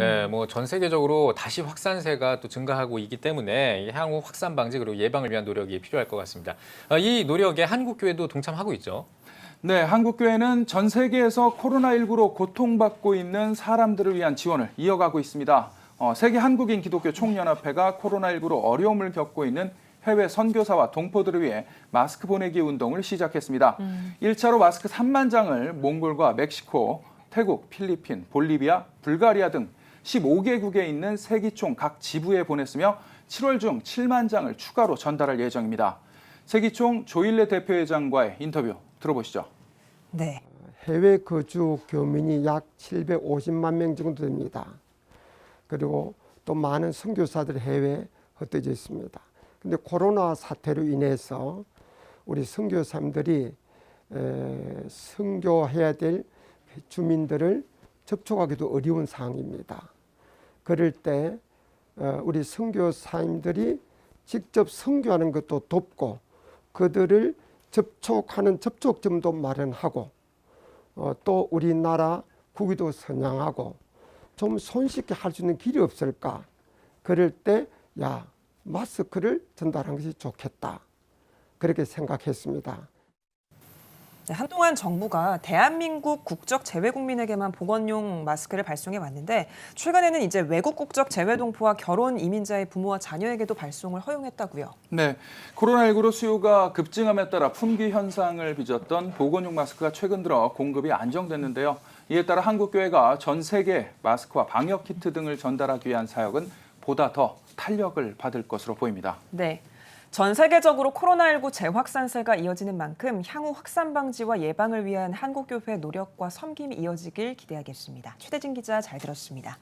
네, 뭐 전 세계적으로 다시 확산세가 또 증가하고 있기 때문에 이 향후 확산 방지 그리고 예방을 위한 노력이 필요할 것 같습니다. 아, 이 노력에 한국 교회도 동참하고 있죠. 네, 한국교회는 전 세계에서 코로나19로 고통받고 있는 사람들을 위한 지원을 이어가고 있습니다. 어, 세계 한국인 기독교 총연합회가 코로나19로 어려움을 겪고 있는 해외 선교사와 동포들을 위해 마스크 보내기 운동을 시작했습니다. 일 1차로 마스크 3만 장을 몽골과 멕시코, 태국, 필리핀, 볼리비아, 불가리아 등 15개국에 있는 세기총 각 지부에 보냈으며 7월 중 7만 장을 추가로 전달할 예정입니다. 세기총 조일레 대표회장과의 인터뷰 들어보시죠. 네. 해외 거주 교민이 약 750만 명 정도 됩니다. 그리고 또 많은 선교사들 해외에 흩어져 있습니다. 근데 코로나 사태로 인해서 우리 선교사님들이 에, 선교해야 될 주민들을 접촉하기도 어려운 상황입니다. 그럴 때 어, 우리 선교사님들이 직접 선교하는 것도 돕고 그들을 접촉하는 접촉점도 마련하고 어, 또 우리나라 국위도 선양하고 좀 손쉽게 할 수 있는 길이 없을까? 그럴 때, 야, 마스크를 전달한 것이 좋겠다. 그렇게 생각했습니다. 네, 한동안 정부가 대한민국 국적 재외 국민에게만 보건용 마스크를 발송해 왔는데 최근에는 이제 외국 국적 재외 동포와 결혼 이민자의 부모와 자녀에게도 발송을 허용했다고요. 네, 코로나19로 수요가 급증함에 따라 품귀 현상을 빚었던 보건용 마스크가 최근 들어 공급이 안정됐는데요. 이에 따라 한국교회가 전 세계 마스크와 방역 키트 등을 전달하기 위한 사역은 보다 더 탄력을 받을 것으로 보입니다. 네. 전 세계적으로 코로나19 재확산세가 이어지는 만큼 향후 확산 방지와 예방을 위한 한국교회의 노력과 섬김이 이어지길 기대하겠습니다. 최대진 기자 잘 들었습니다.